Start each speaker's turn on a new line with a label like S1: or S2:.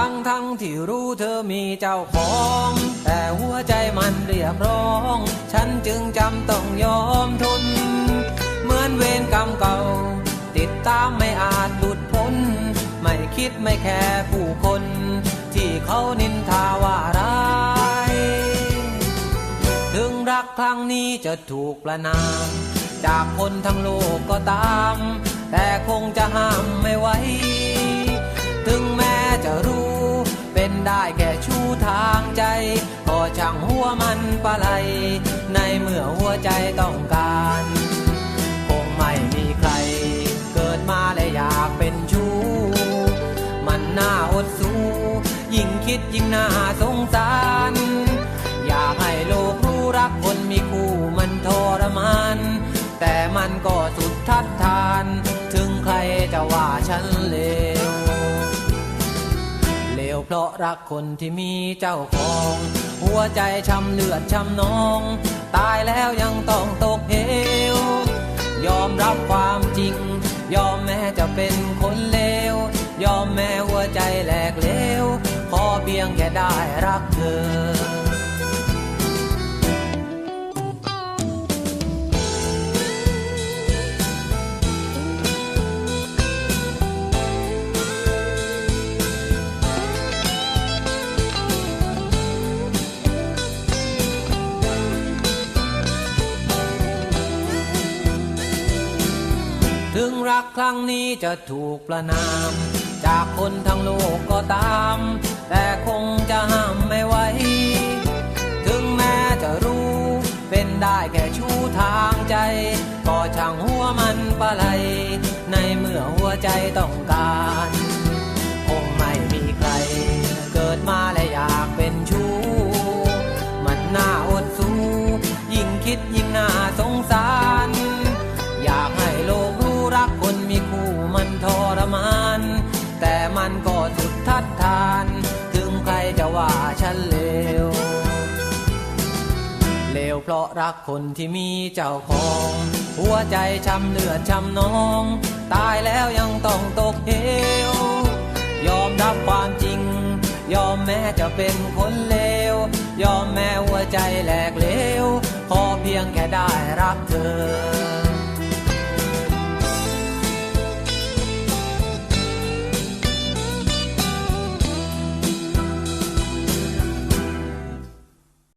S1: ทั้งทั้งที่รู้เธอมีเจ้าของ แต่หัวใจมันเรียกร้อง ฉันจึงจำต้องยอมทน เหมือนเวรกรรมเก่า ติดตามไม่อาจหลุดพ้น ไม่คิดไม่แคร์ผู้คน ที่เขานินทาว่าร้าย ถึงรักครั้งนี้จะถูกประนาม จากคนทั้งโลกก็ตาม แต่คงจะห้ามไม่ไหว ช่างหัวมันปะไหลในเมื่อหัวใจต้องการ คงไม่มีใคร เกิดมาและอยากเป็นชู้ มันน่าอดสู้ ยิ่งคิดยิ่งน่าสงสาร อยากให้โลกรู้รักคนมีคู่มันทรมาน แต่มันก็สุดทัดทาน ถึงใครจะว่าฉันเลวเลวเพราะรักคนที่มีเจ้าของ หัวใจช้ำเลือดช้ำนอง ตายแล้วยังต้องตกเหวยอมรับความจริง ยอมแม้จะเป็นคนเลวยอมแม้หัวใจแหลกเลวขอเพียงแค่ได้รักเธอ ถึงรักครั้งนี้จะถูกประนาม จากคนทั้งโลกก็ตาม แต่คงจะห้ามไม่ไหว ถึงแม้จะรู้ เป็นได้แค่ชู้ทางใจ ก็ช่างหัวมันปะไหลในเมื่อหัวใจต้องการ แต่มันก็สุดทัดทาน ถึงใครจะว่าฉันเลว เลวเพราะรักคนที่มีเจ้าของ หัวใจช้ำเลือดช้ำนอง ตายแล้วยังต้องตกเหวยอมรับความจริง ยอมแม้จะเป็นคนเลว ยอมแม้หัวใจแหลกเลว ขอเพียงแค่ได้รักเธอ